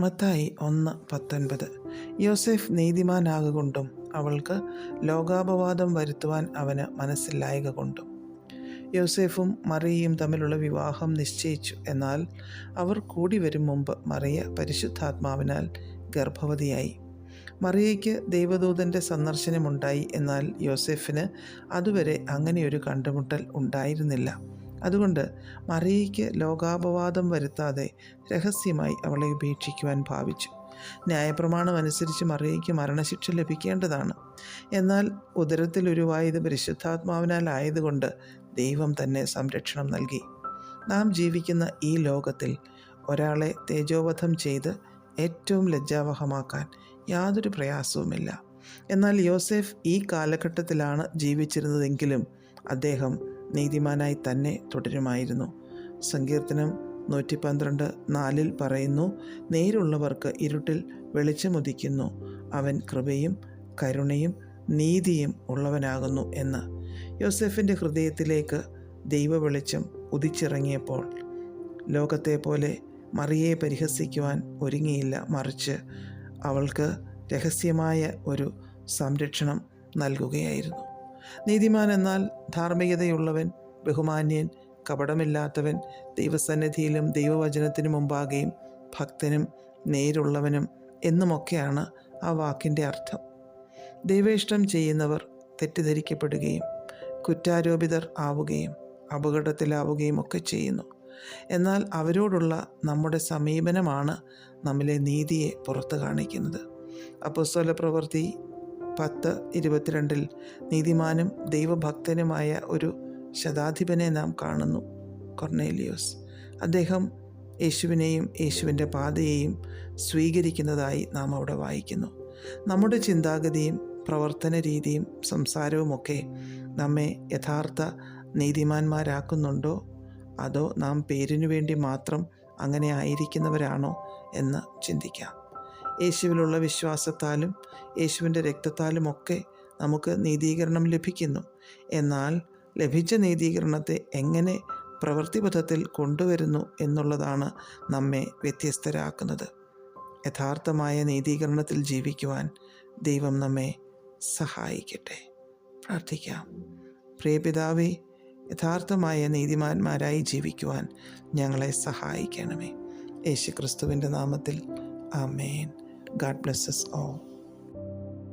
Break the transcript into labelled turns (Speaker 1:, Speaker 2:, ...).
Speaker 1: മത്തായി ഒന്ന് പത്തൊൻപത്. യോസെഫ് നീതിമാനാകൊണ്ടും അവൾക്ക് ലോകാപവാദം വരുത്തുവാൻ അവന് മനസ്സില്ലായക കൊണ്ടും. യോസെഫും മറിയയും തമ്മിലുള്ള വിവാഹം നിശ്ചയിച്ചു. എന്നാൽ അവർ കൂടി വരും മുമ്പ് മറിയ പരിശുദ്ധാത്മാവിനാൽ ഗർഭവതിയായി. മറിയയ്ക്ക് ദൈവദൂതന്റെ സന്ദർശനമുണ്ടായി. എന്നാൽ യോസെഫിന് അതുവരെ അങ്ങനെയൊരു കണ്ടുമുട്ടൽ ഉണ്ടായിരുന്നില്ല. അതുകൊണ്ട് മറിയയ്ക്ക് ലോകാപവാദം വരുത്താതെ രഹസ്യമായി അവളെ ഉപേക്ഷിക്കുവാൻ ഭാവിച്ചു. ന്യായപ്രമാണം അനുസരിച്ച് മറിയയ്ക്ക് മരണശിക്ഷ ലഭിക്കേണ്ടതാണ്. എന്നാൽ ഉദരത്തിൽ ഉരുവായത് പരിശുദ്ധാത്മാവിനാൽ ആയതുകൊണ്ട് ദൈവം തന്നെ സംരക്ഷണം നൽകി. നാം ജീവിക്കുന്ന ഈ ലോകത്തിൽ ഒരാളെ തേജോവധം ചെയ്ത് ഏറ്റവും ലജ്ജാവഹമാക്കാൻ യാതൊരു പ്രയാസവുമില്ല. എന്നാൽ യോസെഫ് ഈ കാലഘട്ടത്തിലാണ് ജീവിച്ചിരുന്നതെങ്കിലും അദ്ദേഹം നീതിമാനായി തന്നെ തുടരുമായിരുന്നു. സങ്കീർത്തനം നൂറ്റി പന്ത്രണ്ട് നാലിൽ പറയുന്നു നേരുള്ളവർക്ക് ഇരുട്ടിൽ വെളിച്ചമുദിക്കുന്നു അവൻ കൃപയും കരുണയും നീതിയും ഉള്ളവനാകുന്നു എന്ന്. യോസെഫിന്റെ ഹൃദയത്തിലേക്ക് ദൈവ വെളിച്ചം ഉദിച്ചിറങ്ങിയപ്പോൾ ലോകത്തെ പോലെ മറിയെ പരിഹസിക്കുവാൻ ഒരുങ്ങിയില്ല. മറിച്ച് അവൾക്ക് രഹസ്യമായ ഒരു സംരക്ഷണം നൽകുകയായിരുന്നു. നീതിമാൻ എന്നാൽ ധാർമ്മികതയുള്ളവൻ ബഹുമാന്യൻ കപടമില്ലാത്തവൻ ദൈവസന്നിധിയിലും ദൈവവചനത്തിനു മുമ്പാകെയും ഭക്തനും നേരുള്ളവനും എന്നുമൊക്കെയാണ് ആ വാക്കിന്റെ അർത്ഥം. ദൈവേഷ്ടം ചെയ്യുന്നവർ തെറ്റിദ്ധരിക്കപ്പെടുകയും കുറ്റാരോപിതർ ആവുകയും അപകടത്തിലാവുകയും ഒക്കെ ചെയ്യുന്നു. എന്നാൽ അവരോടുള്ള നമ്മുടെ സമീപനമാണ് നമ്മിലെ നീതിയെ പുറത്തു കാണിക്കുന്നത്. അപ്പോസ്തല പ്രവൃത്തി പത്ത് ഇരുപത്തിരണ്ടിൽ നീതിമാനും ദൈവഭക്തനുമായ ഒരു ശതാധിപനെ നാം കാണുന്നു. കൊർണേലിയോസ്. അദ്ദേഹം യേശുവിനെയും യേശുവിന്റെ പാതയെയും സ്വീകരിക്കുന്നതായി നാം അവിടെ വായിക്കുന്നു. നമ്മുടെ ചിന്താഗതിയും പ്രവർത്തന രീതിയും സംസാരവുമൊക്കെ നമ്മെ യഥാർത്ഥ നീതിമാന്മാരാക്കുന്നുണ്ടോ? അതോ നാം പേരിനു വേണ്ടി മാത്രം അങ്ങനെ ആയിരിക്കുന്നവരാണോ എന്ന് ചിന്തിക്കാം. യേശുവിലുള്ള വിശ്വാസത്താലും യേശുവിന്റെ രക്തത്താലുമൊക്കെ നമുക്ക് നീതീകരണം ലഭിക്കുന്നു. എന്നാൽ ലഭിച്ച നീതീകരണത്തെ എങ്ങനെ പ്രവൃത്തിപഥത്തിൽ കൊണ്ടുവരുന്നു എന്നുള്ളതാണ് നമ്മെ വ്യത്യസ്തരാക്കുന്നത്. യഥാർത്ഥമായ നീതീകരണത്തിൽ ജീവിക്കുവാൻ ദൈവം നമ്മെ സഹായിക്കട്ടെ. പ്രാർത്ഥിക്കാം. പ്രിയപിതാവേ യഥാർത്ഥമായ നീതിമാന്മാരായി ജീവിക്കുവാൻ ഞങ്ങളെ സഹായിക്കണമേ. യേശു ക്രിസ്തുവിന്റെ നാമത്തിൽ. ആമേൻ. God bless us all.